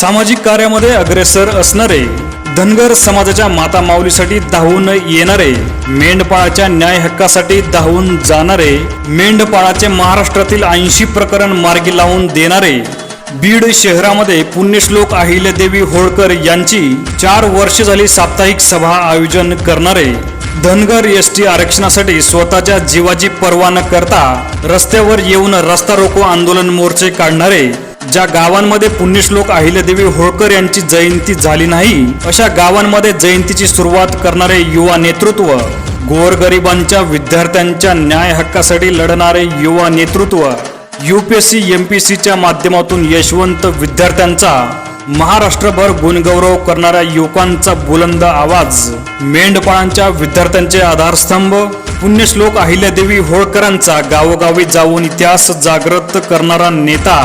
सामाजिक कार्यामध्ये अग्रेसर असणारे धनगर समाजाच्या माता माऊलीसाठी धावून येणारे मेंढपाळाच्या न्याय हक्कासाठी धावून जाणारे मेंढपाळाचे महाराष्ट्रातील ऐंशी प्रकरण मार्गी लावून देणारे बीड शहरामध्ये पुण्यश्लोक अहिल्यादेवी होळकर यांची चार वर्ष झाली साप्ताहिक सभा आयोजन करणारे धनगर एस टी आरक्षणासाठी स्वतःच्या जीवाची पर्वा न करता रस्त्यावर येऊन रस्ता रोको आंदोलन मोर्चे काढणारे ज्या गावांमध्ये पुण्यश्लोक अहिल्यादेवी होळकर यांची जयंती झाली नाही अशा गावांमध्ये जयंतीची सुरुवात करणारे युवा नेतृत्व गोरगरिबांच्या विद्यार्थ्यांच्या न्याय हक्कासाठी लढणारे युवा नेतृत्व यूपीएससी एम पी सीच्या माध्यमातून यशवंत विद्यार्थ्यांचा महाराष्ट्रभर गुणगौरव करणाऱ्या युवकांचा बुलंद आवाज मेंढपाळांच्या विद्यार्थ्यांचे आधारस्तंभ पुण्यश्लोक अहिल्यादेवी होळकरांचा गावोगावी जाऊन इतिहास जागृत करणारा नेता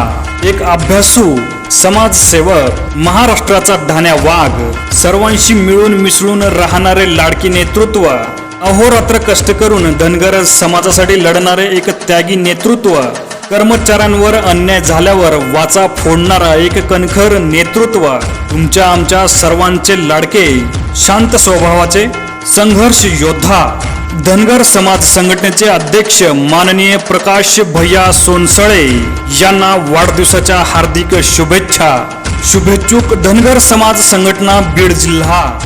एक अभ्यासू समाजसेवक महाराष्ट्राचा धान्या वाघ सर्वांशी मिळून मिसळून राहणारे लाडकी नेतृत्व अहोरात्र कष्ट करून धनगर समाजासाठी लढणारे एक त्यागी नेतृत्व कर्मचाऱ्यांवर अन्याय झाल्यावर वाचा फोडणारा एक कणखर नेतृत्व तुमच्या आमच्या सर्वांचे लाडके शांत स्वभावाचे संघर्ष योद्धा. धनगर समाज संघटनेचे अध्यक्ष माननीय प्रकाश भैया सोनसळे यांना वाढदिवसाच्या हार्दिक शुभेच्छा. शुभेच्छुक धनगर समाज संघटना बीड जिल्हा.